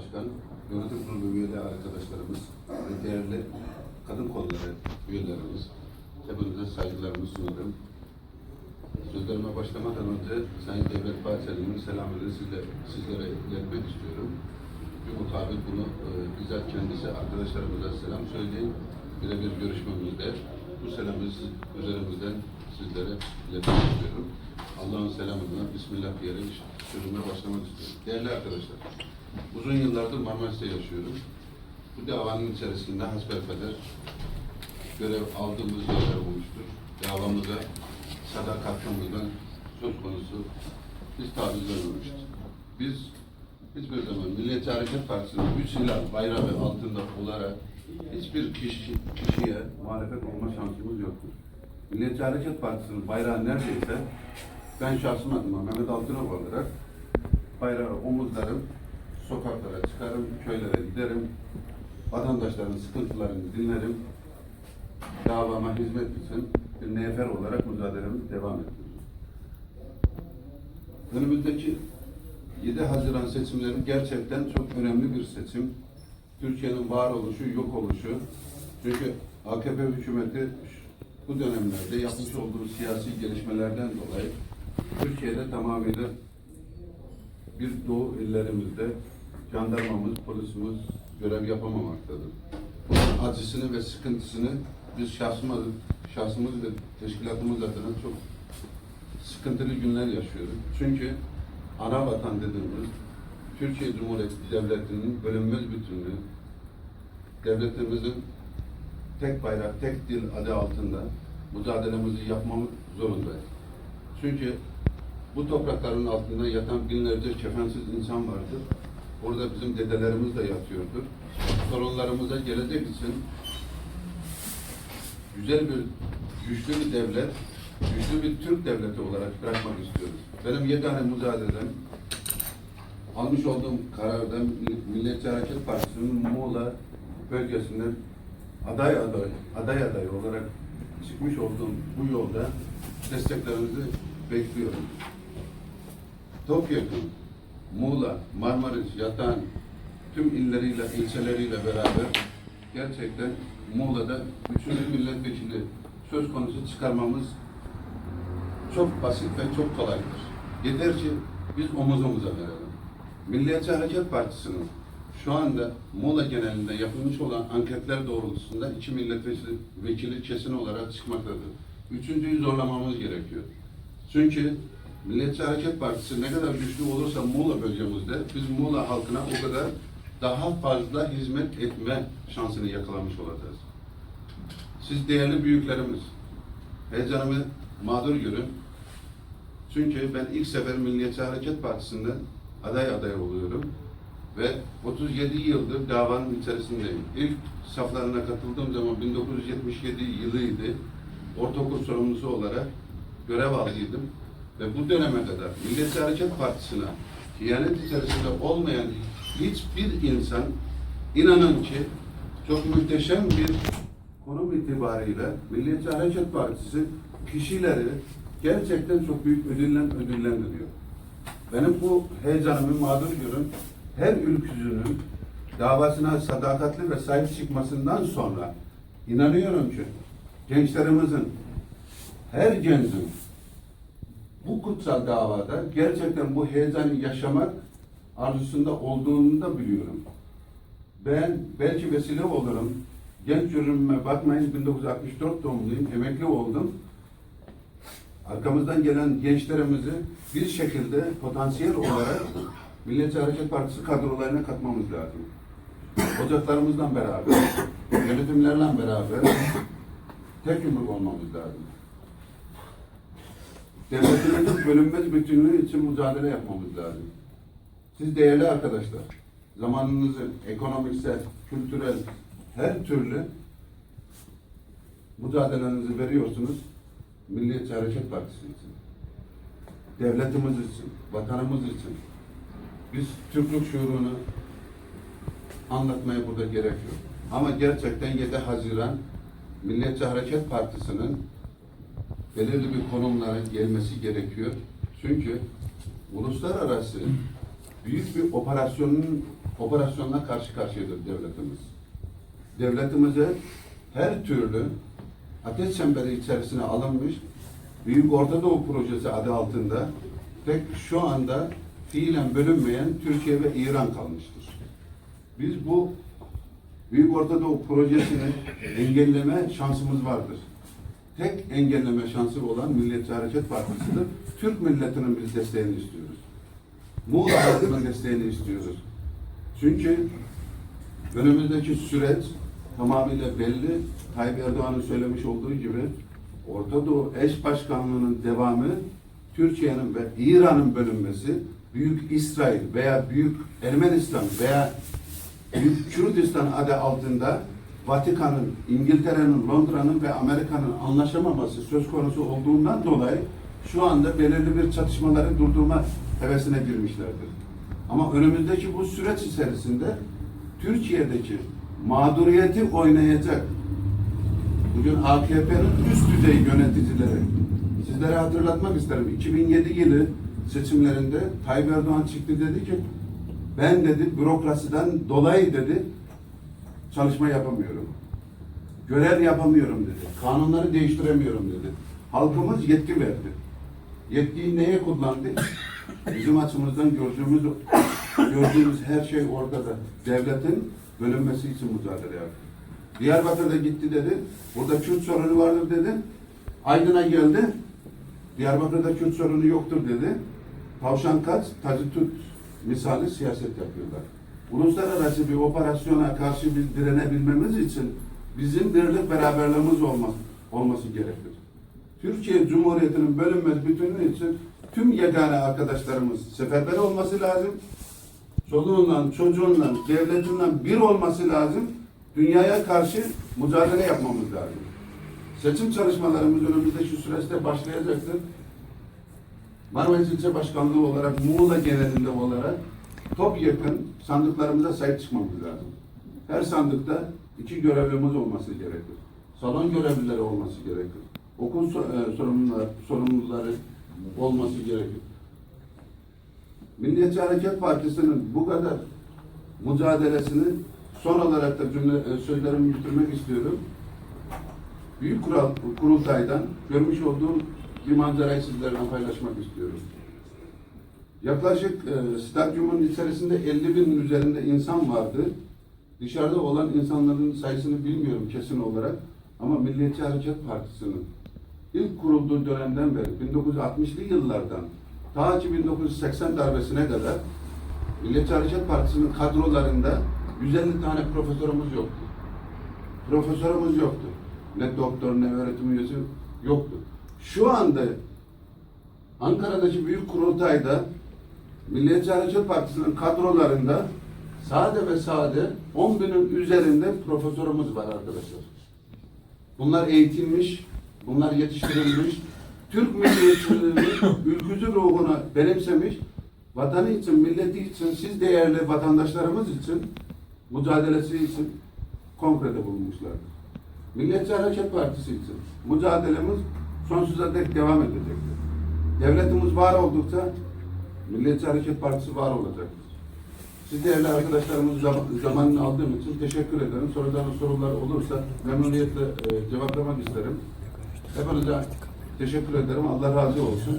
Başkan, Yönetim Kurulu üyeleri arkadaşlarımız ve değerli kadın kolları üyelerimiz, hepinize saygılarımı sunarım. Sözlerime başlamadan önce Sayın Devlet Bahçeli'nin selamını sizle, sizlere iletmek istiyorum. Bir mutabık bunu e, bizzat kendisi arkadaşlarımıza selam söyleyin. Birebir görüşmemizde bu selamı üzerimizden sizlere iletmek istiyorum. Allah'ın selamına Bismillah diyerek sözüme başlamak istiyorum. Değerli arkadaşlar, uzun yıllardır Marmaris'te yaşıyorum. Bu davanın içerisinde hasbelkader görev aldığımız yerler olmuştur. Davamıza sadakatlımızdan söz konusu biz taviz vermemiştik. Biz hiçbir zaman Milliyetçi Hareket Partisi'nin üç hilal bayrağı altında olarak hiçbir kişi, kişiye muhalefet olma şansımız yoktur. Milliyetçi Hareket Partisi'nin bayrağı neredeyse ben şahsım adıma Mehmet Altınok olarak bayrağı omuzlarım, sokaklara çıkarım, köylere giderim, vatandaşların sıkıntılarını dinlerim, davama hizmet için bir nefer olarak mücadelemizi devam ettiriyoruz. Önümüzdeki 7 Haziran seçimleri gerçekten çok önemli bir seçim. Türkiye'nin varoluşu, yok oluşu. Çünkü AKP hükümeti bu dönemlerde yapmış olduğu siyasi gelişmelerden dolayı Türkiye'de tamamıyla bir doğu illerimizde jandarmamız, polisimiz görev yapamamaktadır. Bunun acısını ve sıkıntısını biz şahsımız, şahsımız ve teşkilatımız adına çok sıkıntılı günler yaşıyoruz. Çünkü ana vatan dediğimiz Türkiye Cumhuriyeti Devleti'nin bölünmez bütünlüğü, devletimizin tek bayrak, tek dil adı altında mücadelemizi yapmamız zorundayız. Çünkü bu toprakların altında yatan binlerce kefensiz insan vardır. Orada bizim dedelerimiz de yatıyordur. Sorunlarımıza gelecek için güzel bir, güçlü bir devlet, güçlü bir Türk devleti olarak bırakmak istiyoruz. Benim yegane mücadelem, almış olduğum kararda Milliyetçi Hareket Partisi'nin Muğla bölgesinden aday aday, aday aday olarak çıkmış olduğum bu yolda desteklerinizi bekliyorum. Tokyo'nun Muğla, Marmaris, Yatan tüm illeriyle, ilçeleriyle beraber gerçekten Muğla'da üçüncü milletvekili söz konusu çıkarmamız çok basit ve çok kolaydır. Yeter ki biz omuz omuza verelim. Milliyetçi Hareket Partisi'nin şu anda Muğla genelinde yapılmış olan anketler doğrultusunda iki milletvekili vekili kesin olarak çıkmaktadır. Üçüncüyü zorlamamız gerekiyor. Çünkü Milliyetçi Hareket Partisi ne kadar güçlü olursa Muğla bölgemizde biz Muğla halkına o kadar daha fazla hizmet etme şansını yakalamış olacağız. Siz değerli büyüklerimiz, heyecanımı mağdur görün. Çünkü ben ilk sefer Milliyetçi Hareket Partisi'nden aday aday oluyorum ve 37 yıldır davanın içerisindeyim. İlk saflarına katıldığım zaman 1977 yılıydı. Ortaokul sorumlusu olarak görev aldıydım. Ve bu döneme kadar Milliyetçi Hareket Partisi'ne Diyanet içerisinde olmayan hiçbir insan inanın ki çok muhteşem bir konum itibariyle Milliyetçi Hareket Partisi kişileri gerçekten çok büyük ödüllen ödüllendiriyor. Benim bu heyecanımı mağdur görün. Her ülkücünün davasına sadakatli ve sahip çıkmasından sonra inanıyorum ki gençlerimizin her gencin bu kutsal davada gerçekten bu heyecanı yaşamak arzusunda olduğunu da biliyorum. Ben belki vesile olurum. Genç yüzüme bakmayın 1964 doğumluyum, emekli oldum. Arkamızdan gelen gençlerimizi bir şekilde potansiyel olarak Milliyetçi Hareket Partisi kadrolarına katmamız lazım. Ocaklarımızla beraber, yönetimlerle beraber tek yumruk olmamız lazım. Devletimizin bölünmez bütünlüğü için mücadele yapmamız lazım. Siz değerli arkadaşlar, zamanınızı ekonomiksel, kültürel, her türlü mücadelenizi veriyorsunuz Milliyetçi Hareket Partisi için. Devletimiz için, vatanımız için. Biz Türklük şuurunu anlatmaya burada gerek yok. Ama gerçekten 7 Haziran Milliyetçi Hareket Partisi'nin belirli bir konumlara gelmesi gerekiyor. Çünkü uluslararası büyük bir operasyonun operasyonla karşı karşıyadır devletimiz. Devletimize her türlü ateş çemberi içerisine alınmış Büyük Orta Doğu Projesi adı altında tek şu anda fiilen bölünmeyen Türkiye ve İran kalmıştır. Biz bu Büyük Orta Doğu Projesi'ni engelleme şansımız vardır. Tek engelleme şansı olan Milliyetçi Hareket Partisi'dir. Türk milletinin biz desteğini istiyoruz. Muğla halkının desteğini istiyoruz. Çünkü önümüzdeki süreç tamamıyla belli. Tayyip Erdoğan'ın söylemiş olduğu gibi Orta Doğu eş başkanlığının devamı Türkiye'nin ve İran'ın bölünmesi Büyük İsrail veya Büyük Ermenistan veya Büyük Kürdistan adı altında Vatikan'ın, İngiltere'nin, Londra'nın ve Amerika'nın anlaşamaması söz konusu olduğundan dolayı şu anda belirli bir çatışmaları durdurma hevesine girmişlerdir. Ama önümüzdeki bu süreç içerisinde Türkiye'deki mağduriyeti oynayacak bugün AKP'nin üst düzey yöneticileri sizlere hatırlatmak isterim. 2007 yılı seçimlerinde Tayyip Erdoğan çıktı dedi ki ben dedi bürokrasiden dolayı dedi çalışma yapamıyorum. Görev yapamıyorum dedi. Kanunları değiştiremiyorum dedi. Halkımız yetki verdi. Yetkiyi neye kullandı? Bizim açımızdan gördüğümüz gördüğümüz her şey ortada. Devletin bölünmesi için mücadele yaptı. Diyarbakır'da gitti dedi. Burada Kürt sorunu vardır dedi. Aydın'a geldi. Diyarbakır'da Kürt sorunu yoktur dedi. Tavşan kaç, tacı tut misali siyaset yapıyorlar. Uluslararası bir operasyona karşı biz direnebilmemiz için bizim birlik beraberliğimiz olması, olması gerekir. Türkiye Cumhuriyeti'nin bölünmez bütünlüğü için tüm yegane arkadaşlarımız seferber olması lazım. Çoluğundan, çocuğundan, devletinden bir olması lazım. Dünyaya karşı mücadele yapmamız lazım. Seçim çalışmalarımız önümüzdeki süreçte başlayacaktır. Marmaris İlçe Başkanlığı olarak, Muğla genelinde olarak top yakın sandıklarımıza sahip çıkmamız lazım. Her sandıkta iki görevlimiz olması gerekir. Salon görevlileri olması gerekir. Okul e, sorumluları, sorumluları olması gerekir. Milliyetçi Hareket Partisi'nin bu kadar mücadelesini son olarak da cümle e, sözlerimi bitirmek istiyorum. Büyük kural, kurultaydan görmüş olduğum bir manzarayı sizlerle paylaşmak istiyorum. Yaklaşık e, stadyumun içerisinde 50 bin üzerinde insan vardı. Dışarıda olan insanların sayısını bilmiyorum kesin olarak. Ama Milliyetçi Hareket Partisi'nin ilk kurulduğu dönemden beri 1960'lı yıllardan ta ki 1980 darbesine kadar Milliyetçi Hareket Partisi'nin kadrolarında 150 tane profesörümüz yoktu. Profesörümüz yoktu. Ne doktor ne öğretim üyesi yoktu. Şu anda Ankara'daki büyük kurultayda Milliyetçi Hareket Partisi'nin kadrolarında sade ve sade 10 binin üzerinde profesörümüz var arkadaşlar. Bunlar eğitilmiş, bunlar yetiştirilmiş, Türk milliyetçiliğini, ülkücü ruhuna benimsemiş, vatanı için, milleti için, siz değerli vatandaşlarımız için, mücadelesi için kongrede bulunmuşlardır. Milliyetçi Hareket Partisi için mücadelemiz sonsuza dek devam edecektir. Devletimiz var oldukça Milliyetçi Hareket Partisi var olacaktır. Siz değerli arkadaşlarımız zam- zamanını aldığım için teşekkür ederim. Soracağınız sorular olursa memnuniyetle e, cevaplamak isterim. Hepinize teşekkür ederim. Allah razı olsun.